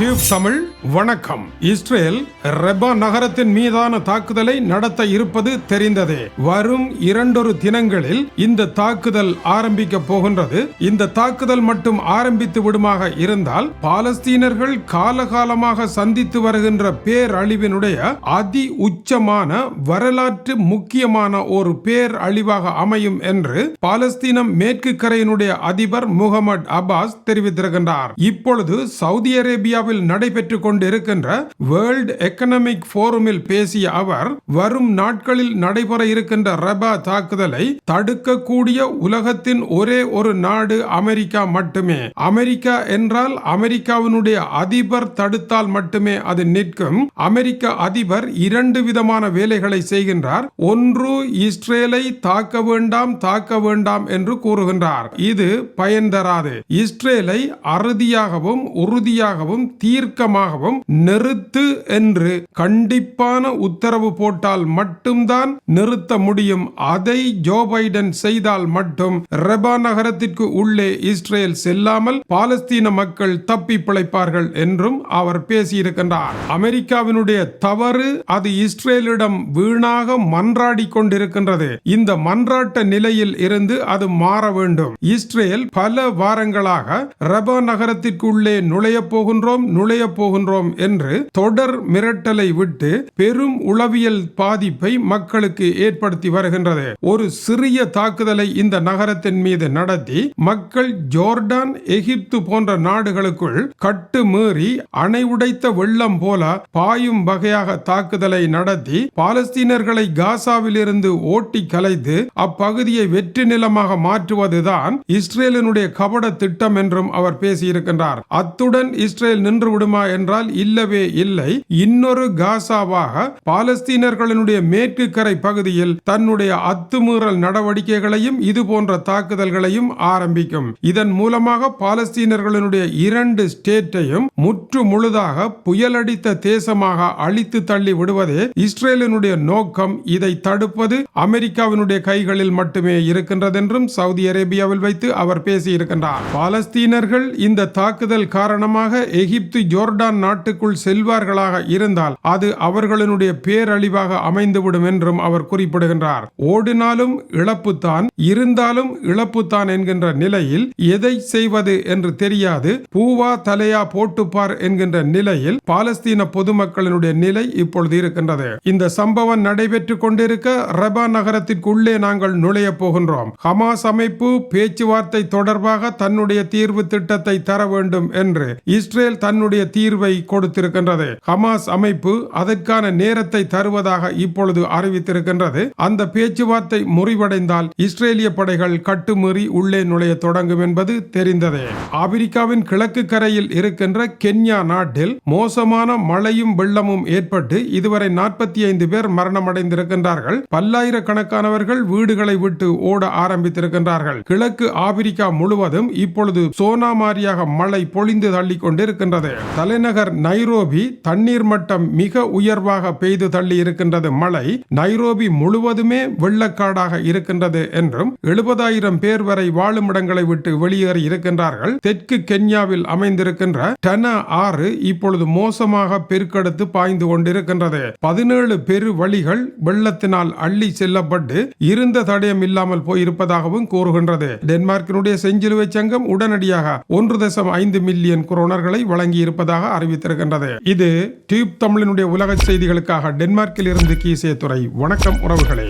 Tube Tamil வணக்கம். Israel Reba நகரத்தின் மீதான தாக்குதலை நடத்த இருப்பது தெரிந்ததே. வரும் இரண்டொரு தினங்களில் இந்த தாக்குதல் ஆரம்பிக்க போகின்றது. இந்த தாக்குதல் மட்டும் ஆரம்பித்து விடுமாக இருந்தால் பாலஸ்தீனர்கள் காலகாலமாக சந்தித்து வருகின்ற பேரழிவினுடைய அதி உச்சமான வரலாற்று முக்கியமான ஒரு பேரழிவாக அமையும் என்று பாலஸ்தீனம் மேற்கு கரையினுடைய அதிபர் முகமது அப்பாஸ் தெரிவித்திருக்கின்றார். இப்பொழுது சவுதி அரேபியாவில் நடைபெற்றுக் கொண்டிருக்கின்ற வேர்ல்ட் எக்கனாமிக் போரமில் பேசிய அவர் வரும் நாட்களில் நடைபெற இருக்கின்ற ரபா தாக்குதலை தடுக்கக்கூடிய உலகத்தின் ஒரே ஒரு நாடு அமெரிக்கா மட்டுமே. அமெரிக்கா என்றால் அமெரிக்காவினுடைய அதிபர் தடுத்தால் மட்டுமே அது நிற்கும். அமெரிக்க அதிபர் இரண்டு விதமான வேலைகளை செய்கின்றார். ஒன்று இஸ்ரேலை தாக்க வேண்டாம் தாக்க வேண்டாம் என்று கூறுகின்றார். இது பயன் தராது இஸ்ரேலை அறுதியாகவும் உறுதியாகவும் தீர்க்கமாகவும் நிறுத்து என்று கண்டிப்பான உத்தரவு போட்டால் மட்டும்தான் நிறுத்த முடியும். அதை ஜோ பைடன் செய்தால் மட்டும் ரெபா நகரத்திற்கு உள்ளே இஸ்ரேல் செல்லாமல் பாலஸ்தீன மக்கள் தப்பி பிழைப்பார்கள் என்றும் அவர் பேசியிருக்கின்றார். அமெரிக்காவினுடைய தவறு அது இஸ்ரேலிடம் வீணாக மன்றாடி கொண்டிருக்கின்றது. இந்த மன்றாட்ட நிலையில் இருந்து அது மாற வேண்டும். இஸ்ரேல் பல வாரங்களாக ரபா நகரத்திற்குள்ளே நுழைய போகின்றோம். நுழைய போகின்றோம் என்று தொடர் மிரட்டலை விட்டு பெரும் உளவியல் பாதிப்பை மக்களுக்கு ஏற்படுத்தி வருகின்றது. ஒரு சிறிய தாக்குதலை இந்த நகரத்தின் மீது நடத்தி மக்கள் ஜோர்டான் எகிப்து போன்ற நாடுகளுக்குள் கட்டு மீறி அணை உடைத்த வெள்ளம் போல பாயும் வகையாக தாக்குதலை நடத்தி பாலஸ்தீனர்களை காசாவில் இருந்து ஓட்டி கலைத்து அப்பகுதியை வெற்றி நிலமாக மாற்றுவதுதான் இஸ்ரேலினுடைய கபட திட்டம் என்றும் அவர் பேசியிருக்கின்றார். அத்துடன் இஸ்ரேல் நின்று விடுமா என்றால் இல்லவே இல்லை. இன்னொரு காசாவாக பாலஸ்தீனர்களினுடைய மேற்கு கரை பகுதியில் தன்னுடைய அத்துமீறல் நடவடிக்கைகளையும் இது போன்ற தாக்குதல்களையும் ஆரம்பிக்கும். இதன் மூலமாக பாலஸ்தீனர்களினுடைய இரண்டு ஸ்டேட்டையும் முற்று முழுதாக புயலடித்த தேசமாக அழித்து தள்ளி விடுவதே இஸ்ரேலினுடைய நோக்கம். இதை தடுப்பது அமெரிக்காவினுடைய கைகளில் மட்டுமே இருக்கின்றது என்றும் சவுதி அரேபியாவில் வைத்து அவர் பேசியிருக்கின்றார். பாலஸ்தீனர்கள் இந்த தாக்குதல் காரணமாக எகிப்து ஜோர்டான் நாட்டுக்குள் செல்வார்களாக இருந்தால் அது அவர்களுடைய பேரழிவாக அமைந்துவிடும் என்றும் அவர் குறிப்பிடுகின்றார். ஓடினாலும் இழப்புத்தான் இருந்தாலும் இழப்புத்தான் என்கின்ற நிலையில் எதை செய்வது என்று தெரியாது. பூவா தலையா போட்டுப்பார் என்கின்ற நிலையில் பாலஸ்தீன பொதுமக்களினுடைய நிலை இப்பொழுது இருக்கின்றது. இந்த சம்பவம் நடைபெற்றுக் கொண்டிருக்க ரபா நகரத்திற்குள்ளே நாங்கள் நுழைய போகின்றோம். ஹமாஸ் அமைப்பு பேச்சுவார்த்தை தொடர்பாக தன்னுடைய தீர்வு திட்டத்தை தர வேண்டும் என்று இஸ்ரேல் தன்னுடைய தீர்வை கொடுத்திருக்கின்றது. ஹமாஸ் அமைப்பு அதற்கான நேரத்தை தருவதாக இப்பொழுது அறிவித்திருக்கின்றது. அந்த பேச்சுவார்த்தை முறிவடைந்தால் இஸ்ரேலிய படைகள் கட்டுமீறி உள்ளே நுழைய தொடங்கும் என்பது தெரிந்ததே. ஆப்பிரிக்காவின் கிழக்கு கரையில் இருக்கின்ற கென்யா நாட்டில் மோசமான மழையும் வெள்ளமும் ஏற்பட்டு இதுவரை நாற்பத்தி ஐந்து பேர் மரணமடைந்திருக்கின்றார்கள். பல்லாயிரக்கணக்கானவர்கள் வீடுகளை விட்டு ஓட ஆரம்பித்திருக்கின்றார்கள். கிழக்கு ஆப்பிரிக்கா முழுவதும் இப்பொழுது சோனாமாரியாக மழை பொழிந்து தள்ளி கொண்டிருக்கின்றது இருக்கின்றது. தலைநகர் நைரோபி தண்ணீர் மட்டம் மிக உயர்வாக பெய்து தள்ளி இருக்கின்றது மழை நைரோபி முழுவதுமே வெள்ளக்காடாக இருக்கின்றது என்றும் எழுபதாயிரம் பேர் வரை வாழும் இடங்களை விட்டு வெளியேறி இருக்கின்றார்கள். தெற்கு கென்யாவில் அமைந்திருக்கின்ற டன ஆறு இப்பொழுது மோசமாக பெருக்கெடுத்து பாய்ந்து கொண்டிருக்கின்றது. பதினேழு பெரு வழிகள் வெள்ளத்தினால் அள்ளி செல்லப்பட்டு இருந்த தடயம் இல்லாமல் போயிருப்பதாகவும் கூறுகின்றது. டென்மார்க்கினுடைய செஞ்சிலுவை சங்கம் உடனடியாக ஒன்று தசம் ஐந்து மில்லியன் குரோனர்களை வழங்கி இருப்பதாக அறிவித்திருக்கின்றது. இது டியூப் தமிழினுடைய உலக செய்திகளுக்காக டென்மார்க்கில் இருந்து கீசே துறை வணக்கம் உறவுகளே.